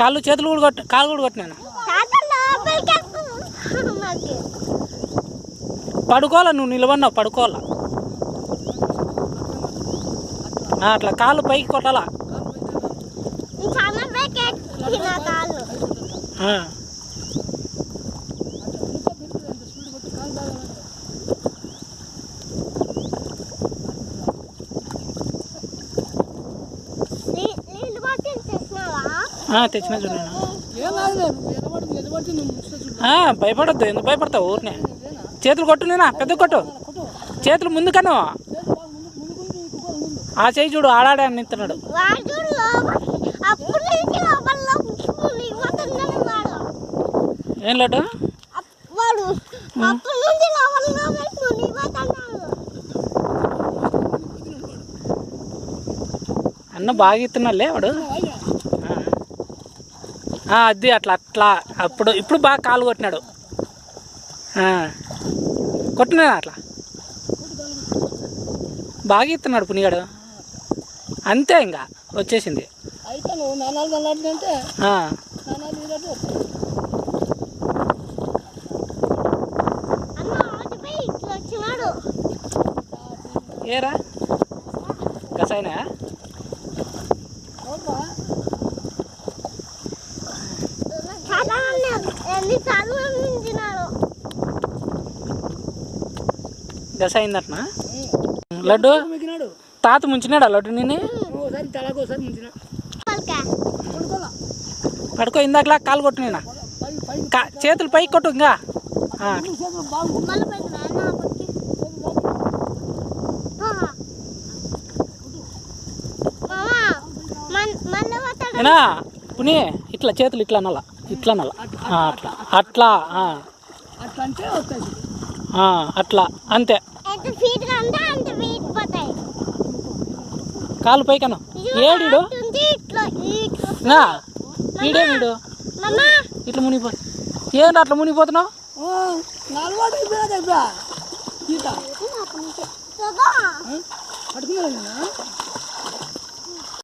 కాళ్ళు చేతులు కూడా కొట్ట కాళ్ళు కూడా కొట్టినాను. పడుకోవాలా నువ్వు నిలబడినావు పడుకోవాలా? అట్లా కాళ్ళు పైకి కొట్టాలా? తెచ్చిన చూడండి భయపడొద్దు ఎందుకు భయపడతావు ఊరినే? చేతులు కొట్టు నేనా పెద్ద కొట్టు. చేతులు ముందుకను ఆ చేయి చూడు ఆడాడే అని నింతున్నాడు. ఏం లడ్డు అన్న బాగా ఇస్తున్నాడులే వాడు. అది అట్లా అట్లా. అప్పుడు ఇప్పుడు బాగా కాలు కొట్టినాడు. కొట్టినా అట్లా? బాగా ఇస్తున్నాడు పునిగాడు. అంతే ఇంకా వచ్చేసింది. అయితే నువ్వు మించినాడు గసాయిందట్నా లడ్డు? తాత ముంచినాడా లడ్డు? కొడుకోలా పడుకో. ఇందాకలా కాలు కొట్టు నేను చేతులు పైకి కొట్టు ఇంకా? పుని ఇట్లా చేతులు ఇట్లా నల్ల ఇట్లా నల్ల. ఆ, అట్లా. అట్లా ఆ, అట్లా అంటే వస్తాయి ఆ, అట్లా. అంతే. కాలు పైకను నా వీడే. వీడు ఇట్లా మునిగిపో. ఏంటి అట్లా మునిగిపోతున్నావు? నలవాటు